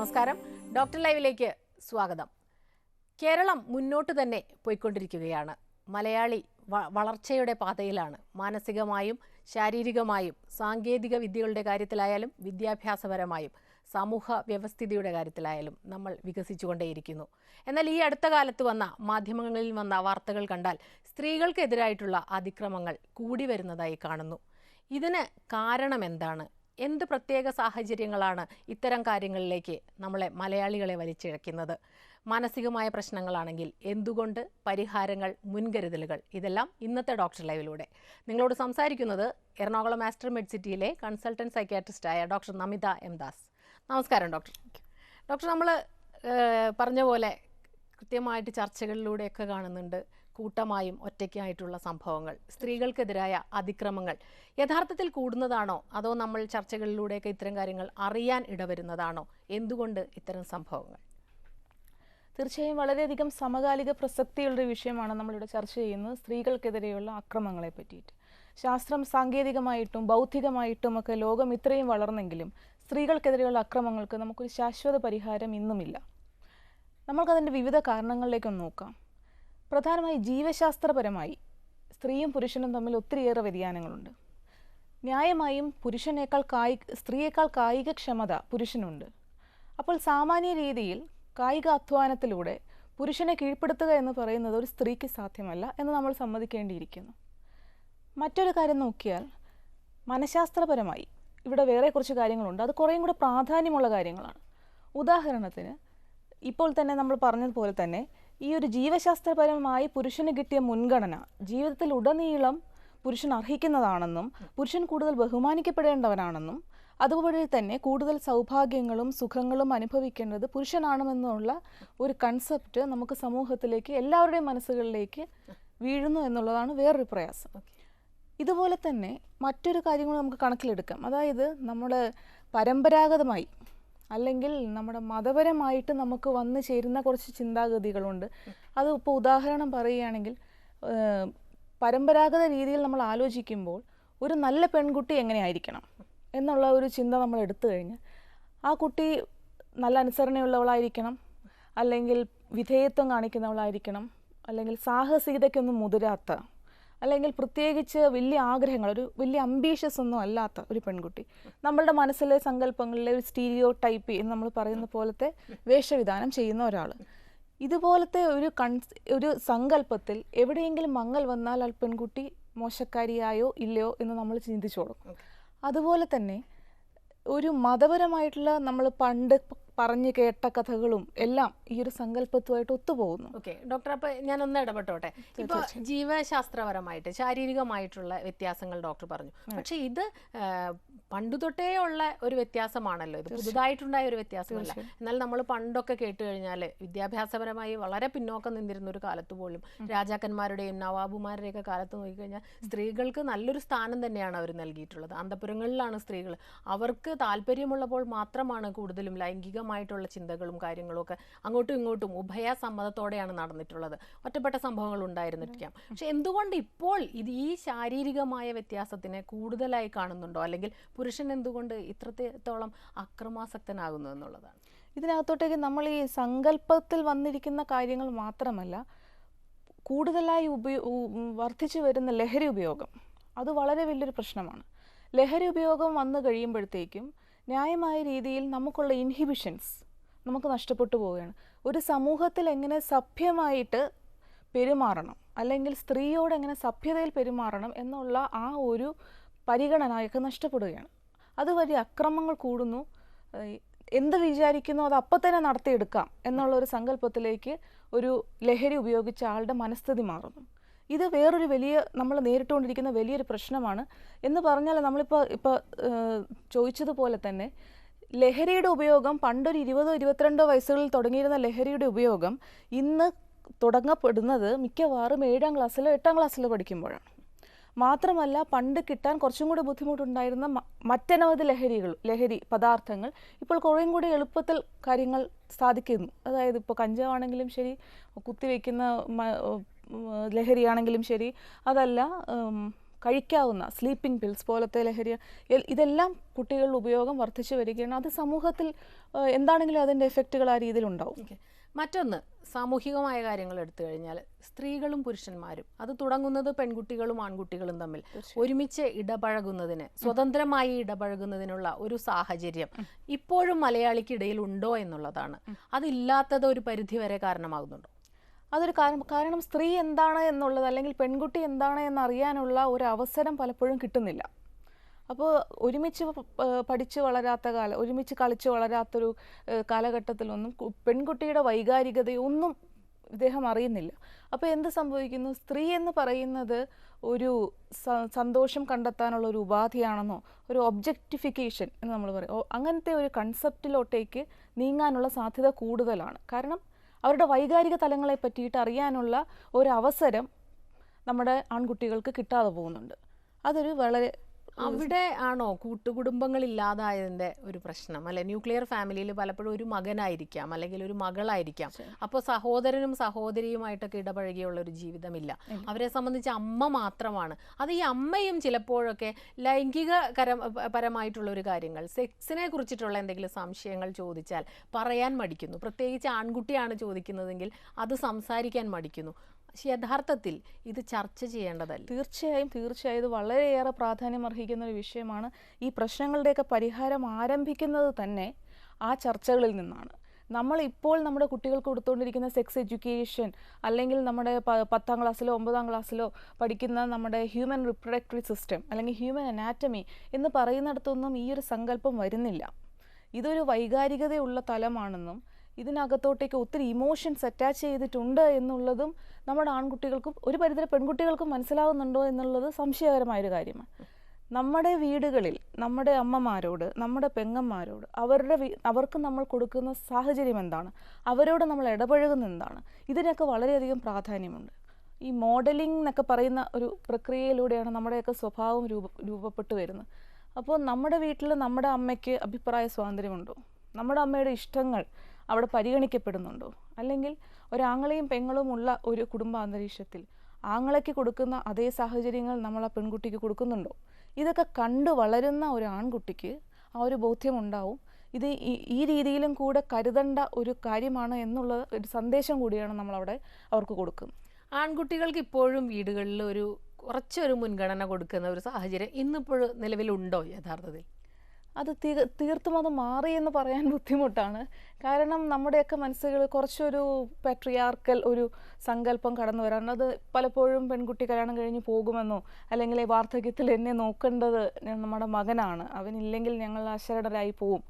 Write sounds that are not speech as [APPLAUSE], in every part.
നമസ്കാരം. ഡോക്ടർ ലൈവിലേക്ക് സ്വാഗതം. കേരളം മുന്നോട്ട് തന്നെ പോയിക്കൊണ്ടിരിക്കുകയാണ്. മലയാളി വളർച്ചയുടെ പാതയിലാണ്. മാനസികമായും ശാരീരികമായും സാങ്കേതിക വിദ്യകളുടെ കാര്യത്തിലായാലും വിദ്യാഭ്യാസപരമായും സമൂഹ വ്യവസ്ഥിതിയുടെ കാര്യത്തിലായാലും നമ്മൾ വികസിച്ചുകൊണ്ടേയിരിക്കുന്നു. എന്നാൽ ഈ അടുത്ത കാലത്ത് വന്ന മാധ്യമങ്ങളിൽ വന്ന വാർത്തകൾ കണ്ടാൽ സ്ത്രീകൾക്കെതിരായിട്ടുള്ള അതിക്രമങ്ങൾ കൂടി വരുന്നതായി കാണുന്നു. ഇതിന് കാരണം എന്താണ് എന്ത് പ്രത്യേക സാഹചര്യങ്ങളാണ് ഇത്തരം കാര്യങ്ങളിലേക്ക് നമ്മളെ മലയാളികളെ വലിച്ചിഴക്കുന്നത്? മാനസികമായ പ്രശ്നങ്ങളാണെങ്കിൽ എന്തുകൊണ്ട് പരിഹാരങ്ങൾ മുൻകരുതലുകൾ? ഇതെല്ലാം ഇന്നത്തെ ഡോക്ടർ ലൈവിലൂടെ. നിങ്ങളോട് സംസാരിക്കുന്നത് എറണാകുളം മാസ്റ്റർ മെഡ് സിറ്റിയിലെ കൺസൾട്ടന്റ് സൈക്യാട്രിസ്റ്റായ ഡോക്ടർ നമിത എം ദാസ്. നമസ്കാരം ഡോക്ടർ. ഡോക്ടർ നമ്മൾ പറഞ്ഞ പോലെ കൃത്യമായിട്ട് ചർച്ചകളിലൂടെയൊക്കെ കാണുന്നുണ്ട്. കൂട്ടമായും ഒറ്റയ്ക്കായിട്ടുള്ള സംഭവങ്ങൾ സ്ത്രീകൾക്കെതിരായ അതിക്രമങ്ങൾ യഥാർത്ഥത്തിൽ കൂടുന്നതാണോ? അതോ നമ്മൾ ചർച്ചകളിലൂടെയൊക്കെ ഇത്തരം കാര്യങ്ങൾ അറിയാൻ ഇടവരുന്നതാണോ? എന്തുകൊണ്ട് ഇത്തരം സംഭവങ്ങൾ? തീർച്ചയായും വളരെയധികം സമകാലിക പ്രസക്തിയുള്ള വിഷയമാണ് നമ്മളിവിടെ ചർച്ച ചെയ്യുന്നത് സ്ത്രീകൾക്കെതിരെയുള്ള അക്രമങ്ങളെ പറ്റിയിട്ട്. ശാസ്ത്രം സാങ്കേതികമായിട്ടും ബൗദ്ധികമായിട്ടും ഒക്കെ ലോകം ഇത്രയും വളർന്നെങ്കിലും സ്ത്രീകൾക്കെതിരെയുള്ള അക്രമങ്ങൾക്ക് നമുക്കൊരു ശാശ്വത പരിഹാരം ഇന്നുമില്ല. നമ്മൾക്കതിന്റെ വിവിധ കാരണങ്ങളിലേക്കൊന്ന് നോക്കാം. പ്രധാനമായി ജീവശാസ്ത്രപരമായി സ്ത്രീയും പുരുഷനും തമ്മിൽ ഒത്തിരിയേറെ വ്യതിയാനങ്ങളുണ്ട്. ന്യായമായും പുരുഷനേക്കാൾ കായിക സ്ത്രീയേക്കാൾ കായികക്ഷമത പുരുഷനുണ്ട്. അപ്പോൾ സാമാന്യ രീതിയിൽ കായിക അധ്വാനത്തിലൂടെ പുരുഷനെ കീഴ്പ്പെടുത്തുക എന്ന് പറയുന്നത് ഒരു സ്ത്രീക്ക് സാധ്യമല്ല എന്ന് നമ്മൾ സമ്മതിക്കേണ്ടിയിരിക്കുന്നു. മറ്റൊരു കാര്യം നോക്കിയാൽ മനഃശാസ്ത്രപരമായി ഇവിടെ വേറെ കുറച്ച് കാര്യങ്ങളുണ്ട്. അത് കുറേയും കൂടെ പ്രാധാന്യമുള്ള കാര്യങ്ങളാണ്. ഉദാഹരണത്തിന് ഇപ്പോൾ തന്നെ നമ്മൾ പറഞ്ഞതുപോലെ തന്നെ ഈ ഒരു ജീവശാസ്ത്രപരമായി പുരുഷന് കിട്ടിയ മുൻഗണന ജീവിതത്തിൽ ഉടനീളം പുരുഷൻ അർഹിക്കുന്നതാണെന്നും പുരുഷൻ കൂടുതൽ ബഹുമാനിക്കപ്പെടേണ്ടവനാണെന്നും അതുപോലെ തന്നെ കൂടുതൽ സൗഭാഗ്യങ്ങളും സുഖങ്ങളും അനുഭവിക്കേണ്ടത് പുരുഷനാണെന്നുള്ള ഒരു കൺസെപ്റ്റ് നമുക്ക് സമൂഹത്തിലേക്ക് എല്ലാവരുടെയും മനസ്സുകളിലേക്ക് വീഴുന്നു എന്നുള്ളതാണ് വേറൊരു പ്രയാസം. ഇതുപോലെ തന്നെ മറ്റൊരു കാര്യം കൂടി നമുക്ക് കണക്കിലെടുക്കാം. അതായത് നമ്മൾ പരമ്പരാഗതമായി അല്ലെങ്കിൽ നമ്മുടെ മതപരമായിട്ട് നമുക്ക് വന്നു ചേരുന്ന കുറച്ച് ചിന്താഗതികളുണ്ട്. അത് ഇപ്പോൾ ഉദാഹരണം പറയുകയാണെങ്കിൽ പരമ്പരാഗത രീതിയിൽ നമ്മൾ ആലോചിക്കുമ്പോൾ ഒരു നല്ല പെൺകുട്ടി എങ്ങനെയായിരിക്കണം എന്നുള്ള ഒരു ചിന്ത നമ്മൾ എടുത്തു കഴിഞ്ഞ് ആ കുട്ടി നല്ല അനുസരണയുള്ളവളായിരിക്കണം അല്ലെങ്കിൽ വിധേയത്വം കാണിക്കുന്നവളായിരിക്കണം അല്ലെങ്കിൽ സാഹസികതയ്ക്കൊന്നും മുതിരാത്ത അല്ലെങ്കിൽ പ്രത്യേകിച്ച് വലിയ ആഗ്രഹങ്ങൾ ഒരു വലിയ അംബീഷ്യസ് ഒന്നും അല്ലാത്ത ഒരു പെൺകുട്ടി. നമ്മളുടെ മനസ്സിലെ സങ്കല്പങ്ങളിലെ ഒരു സ്റ്റീരിയോ ടൈപ്പ് എന്ന് നമ്മൾ പറയുന്ന പോലത്തെ വേഷവിധാനം ചെയ്യുന്ന ഒരാൾ ഇതുപോലത്തെ ഒരു കൺ ഒരു സങ്കല്പത്തിൽ എവിടെയെങ്കിലും മങ്ങൽ വന്നാൽ ആ പെൺകുട്ടി മോശക്കാരിയായോ ഇല്ലയോ എന്ന് നമ്മൾ ചിന്തിച്ചോളും അതുപോലെ തന്നെ ഒരു മതപരമായിട്ടുള്ള നമ്മൾ പണ്ട് പറഞ്ഞു കേട്ട കഥകളും എല്ലാം ഈ ഒരു സങ്കല്പത്തുമായിട്ട് ഒത്തുപോകുന്നു. ഓക്കെ ഡോക്ടർ അപ്പൊ ഞാൻ ഒന്ന് ഇടപെട്ടോട്ടെ ഇപ്പൊ ജീവശാസ്ത്രപരമായിട്ട് ശാരീരികമായിട്ടുള്ള വ്യത്യാസങ്ങൾ ഡോക്ടർ പറഞ്ഞു. പക്ഷെ ഇത് പണ്ടു തൊട്ടേ ഉള്ള ഒരു വ്യത്യാസമാണല്ലോ. ഇത് പുതുതായിട്ടുണ്ടായ ഒരു വ്യത്യാസമല്ല. എന്നാൽ നമ്മൾ പണ്ടൊക്കെ കേട്ട് കഴിഞ്ഞാൽ വിദ്യാഭ്യാസപരമായി വളരെ പിന്നോക്കം നിന്നിരുന്ന ഒരു കാലത്ത് പോലും രാജാക്കന്മാരുടെയും നവാബുമാരുടെയും ഒക്കെ കാലത്ത് നോക്കിക്കഴിഞ്ഞാൽ സ്ത്രീകൾക്ക് നല്ലൊരു സ്ഥാനം തന്നെയാണ് അവർ നൽകിയിട്ടുള്ളത്. അന്തപുരങ്ങളിലാണ് സ്ത്രീകൾ അവർക്ക് താല്പര്യമുള്ളപ്പോൾ മാത്രമാണ് കൂടുതലും ലൈംഗികമായിട്ടുള്ള ചിന്തകളും കാര്യങ്ങളും ഒക്കെ അങ്ങോട്ടും ഇങ്ങോട്ടും ഉഭയസമ്മതത്തോടെയാണ് നടന്നിട്ടുള്ളത്. ഒറ്റപ്പെട്ട സംഭവങ്ങൾ ഉണ്ടായിരുന്നിരിക്കാം. പക്ഷെ എന്തുകൊണ്ട് ഇപ്പോൾ ഇത് ഈ ശാരീരികമായ വ്യത്യാസത്തിനെ കൂടുതലായി കാണുന്നുണ്ടോ? അല്ലെങ്കിൽ പുരുഷൻ എന്തുകൊണ്ട് ഇത്രത്തോളം അക്രമാസക്തനാകുന്നു എന്നുള്ളതാണ്. ഇതിനകത്തോട്ടേക്ക് നമ്മൾ ഈ സങ്കല്പത്തിൽ വന്നിരിക്കുന്ന കാര്യങ്ങൾ മാത്രമല്ല കൂടുതലായി ഉപയോ വർദ്ധിച്ചു വരുന്ന ലഹരി ഉപയോഗം. അത് വളരെ വലിയൊരു പ്രശ്നമാണ്. ലഹരി ഉപയോഗം വന്നു കഴിയുമ്പോഴത്തേക്കും ന്യായമായ രീതിയിൽ നമുക്കുള്ള ഇൻഹിബിഷൻസ് നമുക്ക് നഷ്ടപ്പെട്ടു പോവുകയാണ്. ഒരു സമൂഹത്തിൽ എങ്ങനെ സഭ്യമായിട്ട് പെരുമാറണം അല്ലെങ്കിൽ സ്ത്രീയോട് എങ്ങനെ സഭ്യതയിൽ പെരുമാറണം എന്നുള്ള ആ ഒരു പരിഗണനയൊക്കെ നഷ്ടപ്പെടുകയാണ്. അതുവഴി അക്രമങ്ങൾ കൂടുന്നു. എന്ത് വിചാരിക്കുന്നു അത് അപ്പം തന്നെ നടത്തിയെടുക്കാം എന്നുള്ള ഒരു സങ്കല്പത്തിലേക്ക് ഒരു ലഹരി ഉപയോഗിച്ച ആളുടെ മനസ്ഥിതി മാറുന്നു. ഇത് വേറൊരു വലിയ നമ്മൾ നേരിട്ടുകൊണ്ടിരിക്കുന്ന വലിയൊരു പ്രശ്നമാണ്. എന്ന് പറഞ്ഞാൽ നമ്മളിപ്പോൾ ഇപ്പോൾ ചോദിച്ചതുപോലെ തന്നെ ലഹരിയുടെ ഉപയോഗം പണ്ടൊരു ഇരുപതോ ഇരുപത്തിരണ്ടോ വയസ്സുകളിൽ തുടങ്ങിയിരുന്ന ലഹരിയുടെ ഉപയോഗം ഇന്ന് തുടങ്ങപ്പെടുന്നത് മിക്കവാറും ഏഴാം ക്ലാസ്സിലോ എട്ടാം ക്ലാസ്സിലോ പഠിക്കുമ്പോഴാണ്. മാത്രമല്ല പണ്ട് കിട്ടാൻ കുറച്ചും കൂടി ബുദ്ധിമുട്ടുണ്ടായിരുന്ന മറ്റനവധി ലഹരികൾ ലഹരി പദാർത്ഥങ്ങൾ ഇപ്പോൾ കുറേയും കൂടി എളുപ്പത്തിൽ കാര്യങ്ങൾ സാധിക്കുന്നു. അതായത് ഇപ്പോൾ കഞ്ചാവാണെങ്കിലും ശരി കുത്തിവെക്കുന്ന ലഹരിയാണെങ്കിലും ശരി. അതല്ല കഴിക്കാവുന്ന സ്ലീപ്പിംഗ് പിൽസ് പോലത്തെ ലഹരി ഇതെല്ലാം കുട്ടികളുടെ ഉപയോഗം വർദ്ധിച്ചു വരികയാണ്. അത് സമൂഹത്തിൽ എന്താണെങ്കിലും അതിന്റെ എഫക്റ്റുകൾ ആ രീതിയിൽ ഉണ്ടാവും മറ്റൊന്ന് സാമൂഹികമായ കാര്യങ്ങൾ എടുത്തു കഴിഞ്ഞാൽ സ്ത്രീകളും പുരുഷന്മാരും അത് തുടങ്ങുന്നത് പെൺകുട്ടികളും ആൺകുട്ടികളും തമ്മിൽ. ഒരുമിച്ച് ഇടപഴകുന്നതിന് സ്വതന്ത്രമായി ഇടപഴകുന്നതിനുള്ള ഒരു സാഹചര്യം ഇപ്പോഴും മലയാളിക്കിടയിൽ ഉണ്ടോ എന്നുള്ളതാണ്. അതില്ലാത്തത് ഒരു പരിധിവരെ കാരണമാകുന്നുണ്ടോ? അതൊരു കാരണം കാരണം സ്ത്രീ എന്താണ് എന്നുള്ളത് അല്ലെങ്കിൽ പെൺകുട്ടി എന്താണ് എന്നറിയാനുള്ള ഒരു അവസരം പലപ്പോഴും കിട്ടുന്നില്ല. അപ്പോൾ ഒരുമിച്ച് പഠിച്ച് വളരാത്ത കാലം ഒരുമിച്ച് കളിച്ച് വളരാത്തൊരു കാലഘട്ടത്തിലൊന്നും പെൺകുട്ടിയുടെ വൈകാരികതയൊന്നും ഇദ്ദേഹം അറിയുന്നില്ല. അപ്പോൾ എന്ത് സംഭവിക്കുന്നു? സ്ത്രീ എന്ന് പറയുന്നത് ഒരു സന്തോഷം കണ്ടെത്താനുള്ള ഒരു ഉപാധിയാണെന്നോ ഒരു ഒബ്ജക്റ്റിഫിക്കേഷൻ എന്ന് നമ്മൾ പറയും. അങ്ങനത്തെ ഒരു കൺസെപ്റ്റിലോട്ടേക്ക് നീങ്ങാനുള്ള സാധ്യത കൂടുതലാണ്. കാരണം അവരുടെ വൈകാരിക തലങ്ങളെ പറ്റിയിട്ട് അറിയാനുള്ള ഒരു അവസരം നമ്മുടെ ആൺകുട്ടികൾക്ക് കിട്ടാതെ പോകുന്നുണ്ട്. അതൊരു വളരെ അവിടെ ആണോ കൂട്ടുകുടുംബങ്ങൾ ഇല്ലാതായതിന്റെ ഒരു പ്രശ്നം? അല്ലെ ന്യൂക്ലിയർ ഫാമിലിയിൽ പലപ്പോഴും ഒരു മകനായിരിക്കാം അല്ലെങ്കിൽ ഒരു മകളായിരിക്കാം. അപ്പോൾ സഹോദരനും സഹോദരിയുമായിട്ടൊക്കെ ഇടപഴകിയുള്ള ഒരു ജീവിതമില്ല. അവരെ സംബന്ധിച്ച് അമ്മ മാത്രമാണ്. അത് ഈ അമ്മയും ചിലപ്പോഴൊക്കെ ലൈംഗിക പരമായിട്ടുള്ള ഒരു കാര്യങ്ങൾ സെക്സിനെ കുറിച്ചിട്ടുള്ള എന്തെങ്കിലും സംശയങ്ങൾ ചോദിച്ചാൽ പറയാൻ മടിക്കുന്നു. പ്രത്യേകിച്ച് ആൺകുട്ടിയാണ് ചോദിക്കുന്നതെങ്കിൽ അത് സംസാരിക്കാൻ മടിക്കുന്നു. യഥാർത്ഥത്തിൽ ഇത് ചർച്ച ചെയ്യേണ്ടതല്ല. തീർച്ചയായും തീർച്ചയായും. ഇത് വളരെയേറെ പ്രാധാന്യം അർഹിക്കുന്ന ഒരു വിഷയമാണ്. ഈ പ്രശ്നങ്ങളുടെയൊക്കെ പരിഹാരം ആരംഭിക്കുന്നത് തന്നെ ആ ചർച്ചകളിൽ നിന്നാണ്. നമ്മൾ ഇപ്പോൾ നമ്മുടെ കുട്ടികൾക്ക് കൊടുത്തുകൊണ്ടിരിക്കുന്ന സെക്സ് എഡ്യൂക്കേഷൻ അല്ലെങ്കിൽ നമ്മുടെ പത്താം ക്ലാസ്സിലോ ഒമ്പതാം ക്ലാസ്സിലോ പഠിക്കുന്ന നമ്മുടെ ഹ്യൂമൻ റിപ്രൊഡക്റ്റീവ് സിസ്റ്റം അല്ലെങ്കിൽ ഹ്യൂമൻ അനാറ്റമി എന്ന് പറയുന്നിടത്തൊന്നും ഈ ഒരു സങ്കല്പം വരുന്നില്ല. ഇതൊരു വൈകാരികതയുള്ള തലമാണെന്നും ഇതിനകത്തോട്ടേക്ക് ഒത്തിരി ഇമോഷൻസ് അറ്റാച്ച് ചെയ്തിട്ടുണ്ട് എന്നുള്ളതും നമ്മുടെ ആൺകുട്ടികൾക്കും ഒരു പരിധി പെൺകുട്ടികൾക്കും മനസ്സിലാവുന്നുണ്ടോ എന്നുള്ളത് സംശയകരമായൊരു കാര്യമാണ്. നമ്മുടെ വീടുകളിൽ നമ്മുടെ അമ്മമാരോട് നമ്മുടെ പെങ്ങന്മാരോട് അവരുടെ അവർക്ക് നമ്മൾ കൊടുക്കുന്ന സാഹചര്യം എന്താണ്? അവരോട് നമ്മൾ ഇടപഴകുന്ന എന്താണ്? ഇതിനൊക്കെ വളരെയധികം പ്രാധാന്യമുണ്ട്. ഈ മോഡലിംഗ് എന്നൊക്കെ പറയുന്ന ഒരു പ്രക്രിയയിലൂടെയാണ് നമ്മുടെയൊക്കെ സ്വഭാവം രൂപ രൂപപ്പെട്ടു വരുന്നത്. അപ്പോൾ നമ്മുടെ വീട്ടിൽ നമ്മുടെ അമ്മയ്ക്ക് അഭിപ്രായ സ്വാതന്ത്ര്യമുണ്ടോ? നമ്മുടെ അമ്മയുടെ ഇഷ്ടങ്ങൾ അവിടെ പരിഗണിക്കപ്പെടുന്നുണ്ടോ? അല്ലെങ്കിൽ ഒരാങ്ങളെയും പെങ്ങളും ഉള്ള ഒരു കുടുംബ അന്തരീക്ഷത്തിൽ ആങ്ങളയ്ക്ക് കൊടുക്കുന്ന അതേ സാഹചര്യങ്ങൾ നമ്മൾ ആ പെൺകുട്ടിക്ക് കൊടുക്കുന്നുണ്ടോ? ഇതൊക്കെ കണ്ടു വളരുന്ന ഒരു ആൺകുട്ടിക്ക് ആ ഒരു ബോധ്യം ഉണ്ടാവും. ഇത് ഈ രീതിയിലും കൂടെ കരുതേണ്ട ഒരു കാര്യമാണ് എന്നുള്ള ഒരു സന്ദേശം കൂടിയാണ് നമ്മളവിടെ അവർക്ക് കൊടുക്കുന്നത്. ആൺകുട്ടികൾക്ക് ഇപ്പോഴും വീടുകളിൽ ഒരു കുറച്ചൊരു മുൻഗണന കൊടുക്കുന്ന ഒരു സാഹചര്യം ഇന്നിപ്പോഴും നിലവിലുണ്ടോ യഥാർത്ഥത്തിൽ? അത് തീ തീർത്തും അത് മാറി എന്ന് പറയാൻ [LAUGHS] ബുദ്ധിമുട്ടാണ്. കാരണം നമ്മുടെയൊക്കെ മനസ്സുകൾ കുറച്ചൊരു പെട്രിയാർക്കൽ ഒരു സങ്കല്പം കടന്നു വരാറുണ്ട്. അത് പലപ്പോഴും പെൺകുട്ടി കല്യാണം കഴിഞ്ഞ് പോകുമെന്നോ അല്ലെങ്കിൽ വാർദ്ധക്യത്തിൽ എന്നെ നോക്കേണ്ടത് നമ്മുടെ മകനാണ്. അവനില്ലെങ്കിൽ ഞങ്ങൾ അശരണരായി പോവും.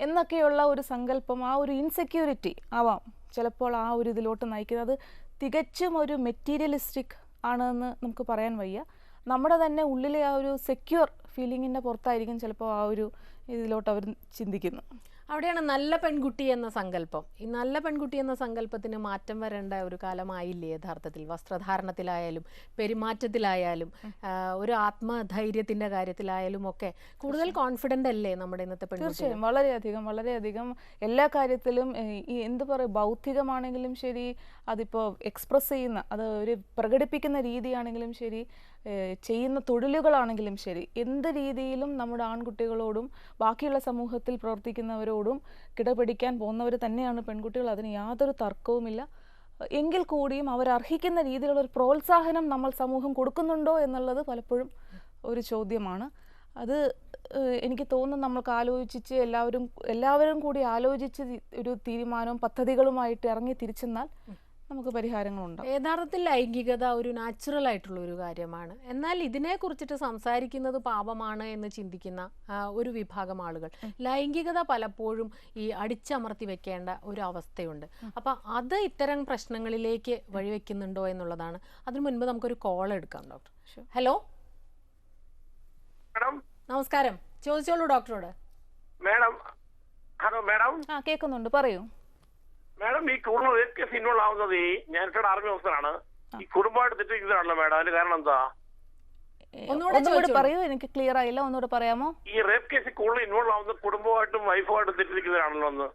എന്നൊക്കെയുള്ള ഒരു സങ്കല്പം ആ ഒരു ഇൻസെക്യൂരിറ്റി ആവാം ചിലപ്പോൾ ആ ഒരു ഇതിലോട്ട് നയിക്കുന്നത്. അത് തികച്ചും ഒരു മെറ്റീരിയലിസ്റ്റിക് ആണെന്ന് നമുക്ക് പറയാൻ വയ്യ. നമ്മുടെ തന്നെ ഉള്ളിലെ ആ ഒരു സെക്യൂർ ഫീലിങ്ങിന്റെ പുറത്തായിരിക്കും ചിലപ്പോൾ ആ ഒരു ഇതിലോട്ട് അവർ ചിന്തിക്കുന്നത് അവിടെയാണ് നല്ല പെൺകുട്ടി എന്ന സങ്കല്പം. ഈ നല്ല പെൺകുട്ടി എന്ന സങ്കല്പത്തിന് മാറ്റം വരേണ്ട ഒരു കാലമായില്ലേ യഥാർത്ഥത്തിൽ? വസ്ത്രധാരണത്തിലായാലും പെരുമാറ്റത്തിലായാലും ഒരു ആത്മധൈര്യത്തിന്റെ കാര്യത്തിലായാലും ഒക്കെ കൂടുതൽ കോൺഫിഡന്റ് അല്ലേ നമ്മുടെ ഇന്നത്തെ പെൺകുട്ടി തീർച്ചയായും. വളരെയധികം വളരെയധികം എല്ലാ കാര്യത്തിലും ഈ എന്ത് പറയും ബൗദ്ധികമാണെങ്കിലും ശരി അതിപ്പോൾ എക്സ്പ്രസ് ചെയ്യുന്ന അത് ഒരു പ്രകടിപ്പിക്കുന്ന രീതിയാണെങ്കിലും ശരി ചെയ്യുന്ന തൊഴിലുകളാണെങ്കിലും ശരി എന്ത് രീതിയിലും നമ്മുടെ ആൺകുട്ടികളോടും ബാക്കിയുള്ള സമൂഹത്തിൽ പ്രവർത്തിക്കുന്നവരോടും കിടപിടിക്കാൻ പോകുന്നവർ തന്നെയാണ് പെൺകുട്ടികൾ അതിന് യാതൊരു തർക്കവുമില്ല. എങ്കിൽ കൂടിയും അവർ രീതിയിലുള്ള ഒരു പ്രോത്സാഹനം നമ്മൾ സമൂഹം കൊടുക്കുന്നുണ്ടോ എന്നുള്ളത് പലപ്പോഴും ഒരു ചോദ്യമാണ്. അത് എനിക്ക് തോന്നുന്നു നമ്മൾക്ക് ആലോചിച്ച് എല്ലാവരും എല്ലാവരും കൂടി ആലോചിച്ച് ഒരു തീരുമാനവും പദ്ധതികളുമായിട്ട് ഇറങ്ങി തിരിച്ചെന്നാൽ നമുക്ക് പരിഹാരങ്ങളുണ്ട്. യഥാർത്ഥത്തിൽ ലൈംഗികത ഒരു നാച്ചുറൽ ആയിട്ടുള്ള ഒരു കാര്യമാണ്. എന്നാൽ ഇതിനെ കുറിച്ചിട്ട് സംസാരിക്കുന്നത് പാപമാണ് എന്ന് ചിന്തിക്കുന്ന ഒരു വിഭാഗം ആളുകൾ. ലൈംഗികത പലപ്പോഴും ഈ അടിച്ചമർത്തി വെക്കേണ്ട ഒരു അവസ്ഥയുണ്ട്. അപ്പൊ അത് ഇത്തരം പ്രശ്നങ്ങളിലേക്ക് വഴിവെക്കുന്നുണ്ടോ എന്നുള്ളതാണ്. അതിനു മുൻപ് നമുക്കൊരു കോൾ എടുക്കാം ഡോക്ടർ ഹലോ നമസ്കാരം. ചോദിച്ചോളൂ ഡോക്ടറോട് മാഡം ഹലോ മാഡം ആ കേൾക്കുന്നുണ്ട് പറയൂ. മാഡം ഈ കുടുംബം ഇൻവോൾവ് ആവുന്നത് ഈ ഞാൻ ആർമി ഓഫീസറാണ് ഈ കുടുംബമായിട്ട് തെറ്റിക്കുന്നതാണല്ലോ മാഡം. അതിന്റെ കാരണം എന്താ? ഒന്നുകൂടെ പറയൂ എനിക്ക് ക്ലിയർ ആയില്ല. ഒന്നുകൂടെ പറയാമോ? ഈ റേപ്പ് കേസ് കൂടുതൽ ഇൻവോൾവ് ആവുന്ന കുടുംബമായിട്ടും വൈഫുമായിട്ടും തെറ്റിദ്ധരിക്കുന്നതാണല്ലോ ഒന്ന്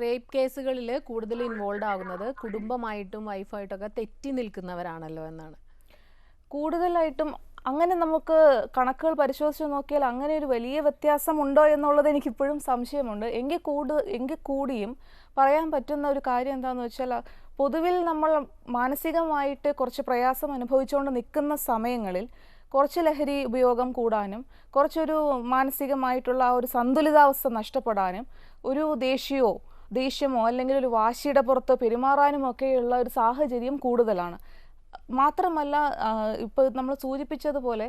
റേപ്പ് കേസുകളിൽ കൂടുതൽ ഇൻവോൾവ് ആകുന്നത് കുടുംബമായിട്ടും വൈഫായിട്ടും ഒക്കെ തെറ്റി നിൽക്കുന്നവരാണല്ലോ എന്നാണ്. കൂടുതലായിട്ടും അങ്ങനെ നമുക്ക് കണക്കുകൾ പരിശോധിച്ച് നോക്കിയാൽ അങ്ങനെ ഒരു വലിയ വ്യത്യാസം ഉണ്ടോ എന്നുള്ളത് എനിക്കിപ്പോഴും സംശയമുണ്ട്. എങ്കിൽ കൂടു എങ്കിൽ കൂടിയും പറയാൻ പറ്റുന്ന ഒരു കാര്യം എന്താണെന്ന് വെച്ചാൽ പൊതുവിൽ നമ്മൾ മാനസികമായിട്ട് കുറച്ച് പ്രയാസം അനുഭവിച്ചുകൊണ്ട് നിൽക്കുന്ന സമയങ്ങളിൽ കുറച്ച് ലഹരി ഉപയോഗം കൂടാനും കുറച്ചൊരു മാനസികമായിട്ടുള്ള ആ ഒരു സന്തുലിതാവസ്ഥ നഷ്ടപ്പെടാനും ഒരു ദേഷ്യമോ ദേഷ്യമോ അല്ലെങ്കിൽ ഒരു വാശിയുടെ പുറത്ത് പെരുമാറാനും ഒക്കെയുള്ള ഒരു സാഹചര്യം കൂടുതലാണ്. മാത്രമല്ല ഇപ്പോൾ നമ്മൾ സൂചിപ്പിച്ചതുപോലെ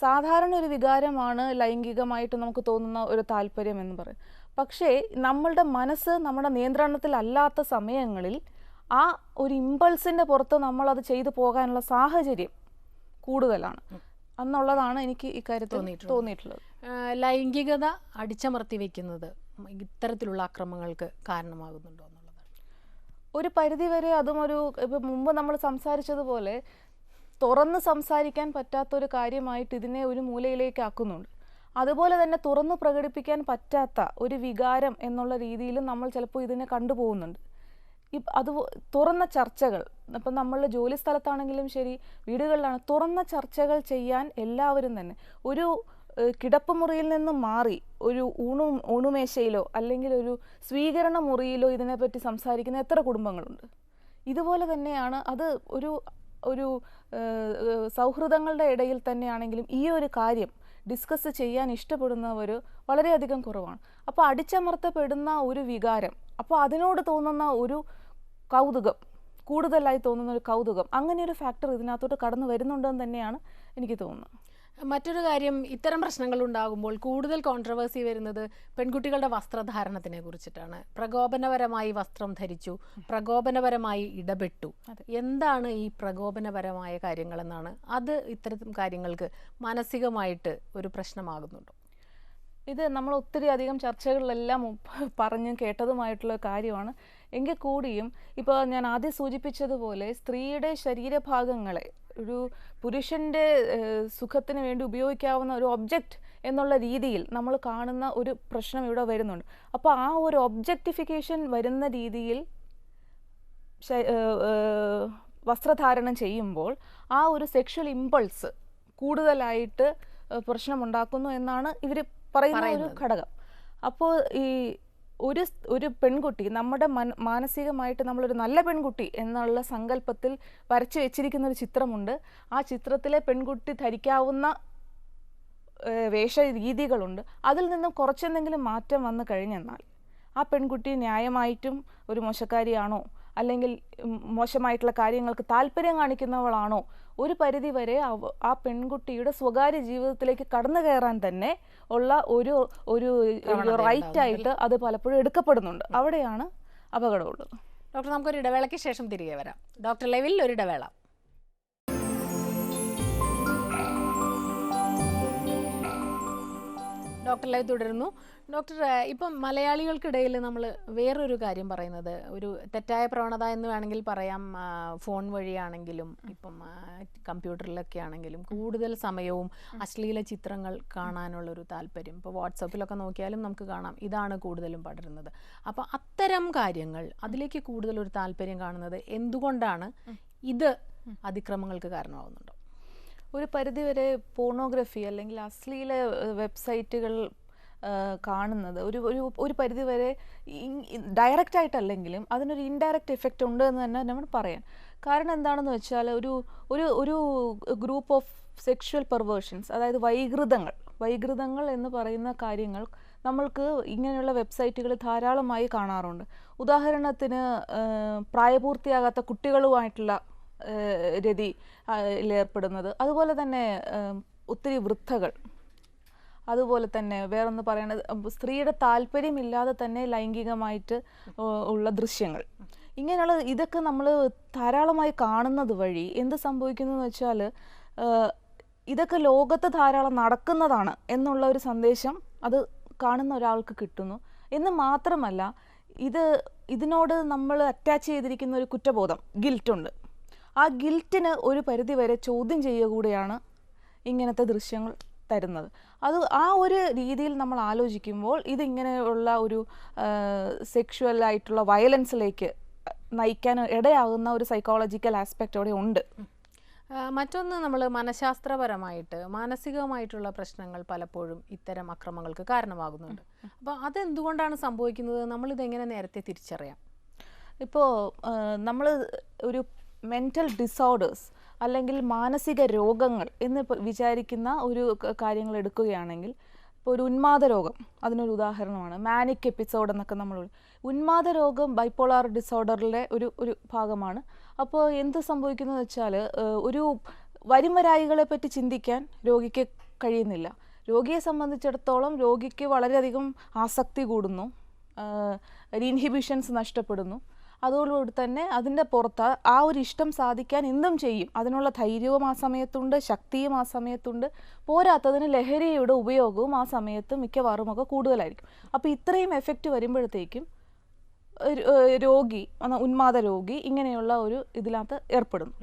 സാധാരണ ഒരു വികാരമാണ് ലൈംഗികമായിട്ട് നമുക്ക് തോന്നുന്ന ഒരു താല്പര്യം എന്ന് പറയും. പക്ഷേ നമ്മളുടെ മനസ്സ് നമ്മുടെ നിയന്ത്രണത്തിലല്ലാത്ത സമയങ്ങളിൽ ആ ഒരു ഇമ്പൾസിന്റെ പുറത്ത് നമ്മളത് ചെയ്തു പോകാനുള്ള സാഹചര്യം കൂടുതലാണ്. എന്നുള്ളതാണ് എനിക്ക് ഇക്കാര്യത്തിൽ തോന്നിയിട്ടുള്ളത്. തോന്നിയിട്ടുള്ളത്. ലൈംഗികത അടിച്ചമർത്തി വെക്കുന്നത് ഇത്തരത്തിലുള്ള അക്രമങ്ങൾക്ക് കാരണമാകുന്നുണ്ടോ ഒരു പരിധിവരെ അതും ഒരു ഇപ്പം മുമ്പ് നമ്മൾ സംസാരിച്ചതുപോലെ തുറന്ന് സംസാരിക്കാൻ പറ്റാത്തൊരു കാര്യമായിട്ട് ഇതിനെ ഒരു മൂലയിലേക്ക് ആക്കുന്നുണ്ട് അതുപോലെ തന്നെ തുറന്നു പ്രകടിപ്പിക്കാൻ പറ്റാത്ത ഒരു വികാരം എന്നുള്ള രീതിയിലും നമ്മൾ ചിലപ്പോൾ ഇതിനെ കണ്ടുപോകുന്നുണ്ട്. അത് തുറന്ന ചർച്ചകൾ ഇപ്പം നമ്മൾ ജോലി സ്ഥലത്താണെങ്കിലും ശരി വീടുകളിലാണ് തുറന്ന ചർച്ചകൾ ചെയ്യാൻ എല്ലാവരും തന്നെ ഒരു കിടപ്പുമുറിയിൽ നിന്ന് മാറി ഒരു ഊണു ഊണുമേശയിലോ അല്ലെങ്കിൽ ഒരു സ്വീകരണ മുറിയിലോ ഇതിനെപ്പറ്റി സംസാരിക്കുന്ന എത്ര കുടുംബങ്ങളുണ്ട്? ഇതുപോലെ തന്നെയാണ് അത് ഒരു ഒരു സൗഹൃദങ്ങളുടെ ഇടയിൽ തന്നെയാണെങ്കിലും ഈ ഒരു കാര്യം ഡിസ്കസ് ചെയ്യാൻ ഇഷ്ടപ്പെടുന്നവർ വളരെയധികം കുറവാണ്. അപ്പോൾ അടിച്ചമർത്തപ്പെടുന്ന ഒരു വികാരം അപ്പോൾ അതിനോട് തോന്നുന്ന ഒരു കൗതുകം കൂടുതലായി തോന്നുന്ന ഒരു കൗതുകം അങ്ങനെ ഒരു ഫാക്ടർ ഇതിനകത്തോട്ട് കടന്നു വരുന്നുണ്ടെന്ന് തന്നെയാണ് എനിക്ക് തോന്നുന്നത്. മറ്റൊരു കാര്യം ഇത്തരം പ്രശ്നങ്ങൾ ഉണ്ടാകുമ്പോൾ കൂടുതൽ കോൺട്രവേഴ്സി വരുന്നത് പെൺകുട്ടികളുടെ വസ്ത്രധാരണത്തിനെ കുറിച്ചിട്ടാണ്. പ്രകോപനപരമായി വസ്ത്രം ധരിച്ചു പ്രകോപനപരമായി ഇടപെട്ടു. എന്താണ് ഈ പ്രകോപനപരമായ കാര്യങ്ങളെന്നാണ്? അത് ഇത്തരം കാര്യങ്ങൾക്ക് മാനസികമായിട്ട് ഒരു പ്രശ്നമാകുന്നുണ്ടോ? ഇത് നമ്മൾ ഒത്തിരി അധികം ചർച്ചകളിലെല്ലാം പറഞ്ഞും കേട്ടതുമായിട്ടുള്ള കാര്യമാണ്. എങ്കിൽ കൂടിയും ഇപ്പോൾ ഞാൻ ആദ്യം സൂചിപ്പിച്ചതുപോലെ സ്ത്രീയുടെ ശരീരഭാഗങ്ങളെ ഒരു പുരുഷന്റെ സുഖത്തിന് വേണ്ടി ഉപയോഗിക്കാവുന്ന ഒരു ഒബ്ജക്റ്റ് എന്നുള്ള രീതിയിൽ നമ്മൾ കാണുന്ന ഒരു പ്രശ്നം ഇവിടെ വരുന്നുണ്ട്. അപ്പോൾ ആ ഒരു ഒബ്ജക്റ്റിഫിക്കേഷൻ വരുന്ന രീതിയിൽ വസ്ത്രധാരണം ചെയ്യുമ്പോൾ ആ ഒരു സെക്ഷൽ ഇമ്പൾസ് കൂടുതലായിട്ട് പ്രശ്നമുണ്ടാക്കുന്നു എന്നാണ് ഇവർ പറയുന്ന ഒരു ഘടകം. അപ്പോൾ ഈ ഒരു ഒരു പെൺകുട്ടി നമ്മുടെ മന മാനസികമായിട്ട് നമ്മളൊരു നല്ല പെൺകുട്ടി എന്നുള്ള സങ്കല്പത്തിൽ വരച്ചു വെച്ചിരിക്കുന്ന ഒരു ചിത്രമുണ്ട്. ആ ചിത്രത്തിലെ പെൺകുട്ടി ധരിക്കാവുന്ന വേഷ രീതികളുണ്ട് അതിൽ നിന്നും കുറച്ചെന്തെങ്കിലും മാറ്റം വന്നു കഴിഞ്ഞെന്നാൽ ആ പെൺകുട്ടി ന്യായമായിട്ടും ഒരു മോശക്കാരിയാണോ? അല്ലെങ്കിൽ മോശമായിട്ടുള്ള കാര്യങ്ങൾക്ക് താല്പര്യം കാണിക്കുന്നവളാണോ? ഒരു പരിധി വരെ അവ- ആ പെൺകുട്ടിയുടെ സ്വകാര്യ ജീവിതത്തിലേക്ക് കടന്നു കയറാൻ തന്നെ ഉള്ള ഒരു ഒരു റൈറ്റായിട്ട് അത് പലപ്പോഴും എടുക്കപ്പെടുന്നുണ്ട്. അവിടെയാണ് അപകടമുള്ളത്. ഡോക്ടർ നമുക്കൊരു ഇടവേളയ്ക്ക് ശേഷം തിരികെ വരാം. ഡോക്ടർ ലെവിൽ ഒരു ഇടവേള. ഡോക്ടർ ലൈവ് തുടരുന്നു. ഡോക്ടർ ഇപ്പം മലയാളികൾക്കിടയിൽ നമ്മൾ വേറൊരു കാര്യം പറയുന്നത്. ഒരു തെറ്റായ പ്രവണത എന്ന് വേണമെങ്കിൽ പറയാം. ഫോൺ വഴിയാണെങ്കിലും ഇപ്പം കമ്പ്യൂട്ടറിലൊക്കെ ആണെങ്കിലും കൂടുതൽ സമയവും അശ്ലീല ചിത്രങ്ങൾ കാണാനുള്ളൊരു താല്പര്യം. ഇപ്പോൾ വാട്സപ്പിലൊക്കെ നോക്കിയാലും നമുക്ക് കാണാം. ഇതാണ് കൂടുതലും പടരുന്നത്. അപ്പോൾ അത്തരം കാര്യങ്ങൾ അതിലേക്ക് കൂടുതൽ ഒരു താല്പര്യം കാണുന്നത് എന്തുകൊണ്ടാണ്? ഇത് അതിക്രമങ്ങൾക്ക് കാരണമാകുന്നുണ്ടോ ഒരു പരിധിവരെ പോണോഗ്രഫി അല്ലെങ്കിൽ അശ്ലീല വെബ്സൈറ്റുകൾ കാണുന്നത്. ഒരു ഒരു ഒരു പരിധിവരെ ഡയറക്റ്റ് ആയിട്ടല്ലെങ്കിലും അതിനൊരു ഇൻഡയറക്റ്റ് എഫക്റ്റ് ഉണ്ട് എന്ന് തന്നെ നമ്മൾ പറയാം കാരണം എന്താണെന്ന് വെച്ചാൽ ഒരു ഒരു ഒരു ഗ്രൂപ്പ് ഓഫ് സെക്ഷുവൽ പെർവേർഷൻസ് അതായത് വൈകൃതങ്ങൾ വൈകൃതങ്ങൾ എന്ന് പറയുന്ന കാര്യങ്ങൾ നമ്മൾക്ക് ഇങ്ങനെയുള്ള വെബ്സൈറ്റുകൾ ധാരാളമായി കാണാറുണ്ട്. ഉദാഹരണത്തിന് പ്രായപൂർത്തിയാകാത്ത കുട്ടികളുമായിട്ടുള്ള രതി ഏർപ്പെടുന്നത്. അതുപോലെ തന്നെ ഒത്തിരി വൃദ്ധകൾ. അതുപോലെ തന്നെ വേറൊന്ന് പറയണത് സ്ത്രീയുടെ താല്പര്യമില്ലാതെ തന്നെ ലൈംഗികമായിട്ട് ഉള്ള ദൃശ്യങ്ങൾ. ഇങ്ങനെയുള്ള ഇതൊക്കെ നമ്മൾ ധാരാളമായി കാണുന്നത് വഴി എന്ത് സംഭവിക്കുന്നു എന്ന് വെച്ചാൽ ഇതൊക്കെ ലോകത്ത് ധാരാളം നടക്കുന്നതാണ് എന്നുള്ള ഒരു സന്ദേശം അത് കാണുന്ന ഒരാൾക്ക് കിട്ടുന്നു. എന്ന് മാത്രമല്ല ഇത് ഇതിനോട് നമ്മൾ അറ്റാച്ച് ചെയ്തിരിക്കുന്ന ഒരു കുറ്റബോധം ഗിൽറ്റുണ്ട്. ആ ഗിൽറ്റിന് ഒരു പരിധി വരെ ചോദ്യം ചെയ്യുക കൂടിയാണ് ഇങ്ങനത്തെ ദൃശ്യങ്ങൾ തരുന്നത്. അത് ആ ഒരു രീതിയിൽ നമ്മൾ ആലോചിക്കുമ്പോൾ ഇതിങ്ങനെയുള്ള ഒരു സെക്ഷുവൽ ആയിട്ടുള്ള വയലൻസിലേക്ക് നയിക്കാൻ ഇടയാകുന്ന ഒരു സൈക്കോളജിക്കൽ ആസ്പെക്റ്റ് അവിടെ ഉണ്ട്. മറ്റൊന്ന് നമ്മൾ മനഃശാസ്ത്രപരമായിട്ട് മാനസികമായിട്ടുള്ള പ്രശ്നങ്ങൾ പലപ്പോഴും ഇത്തരം അക്രമങ്ങൾക്ക് കാരണമാകുന്നുണ്ട്. അപ്പോൾ അതെന്തുകൊണ്ടാണ് സംഭവിക്കുന്നത്? നമ്മളിതെങ്ങനെ നേരത്തെ തിരിച്ചറിയാം? ഇപ്പോൾ നമ്മൾ ഒരു മെന്റൽ ഡിസോർഡേഴ്സ് അല്ലെങ്കിൽ മാനസിക രോഗങ്ങൾ എന്ന് വിചാരിക്കുന്ന ഒരു കാര്യങ്ങൾ എടുക്കുകയാണെങ്കിൽ ഇപ്പോൾ ഒരു ഉന്മാദ രോഗം അതിനൊരു ഉദാഹരണമാണ്. മാനിക് എപ്പിസോഡ് എന്നൊക്കെ നമ്മൾ ഉന്മാദ രോഗം ബൈപ്പോളാർ ഡിസോർഡറിലെ ഒരു ഒരു ഭാഗമാണ്. അപ്പോൾ എന്ത് സംഭവിക്കുന്നത് വെച്ചാൽ ഒരു വരുംവരായികളെ പറ്റി ചിന്തിക്കാൻ രോഗിക്ക് കഴിയുന്നില്ല. രോഗിയെ സംബന്ധിച്ചിടത്തോളം രോഗിക്ക് വളരെയധികം ആസക്തി കൂടുന്നു. ഇൻഹിബിഷൻസ് നഷ്ടപ്പെടുന്നു. അതോടുകൂടി തന്നെ അതിന്റെ പുറത്ത് ആ ഒരു ഇഷ്ടം സാധിക്കാൻ എന്തും ചെയ്യും. അതിനുള്ള ധൈര്യവും ആ സമയത്തുണ്ട് ശക്തിയും ആ സമയത്തുണ്ട്. പോരാത്തതിന് ലഹരിയുടെ ഉപയോഗവും ആ സമയത്ത് മിക്കവാറും ഒക്കെ കൂടുതലായിരിക്കും. അപ്പോൾ ഇത്രയും എഫക്റ്റ് വരുമ്പോഴത്തേക്കും രോഗി ഉന്മാദ രോഗി ഇങ്ങനെയുള്ള ഒരു ഇതിനകത്ത് ഏർപ്പെടുന്നു.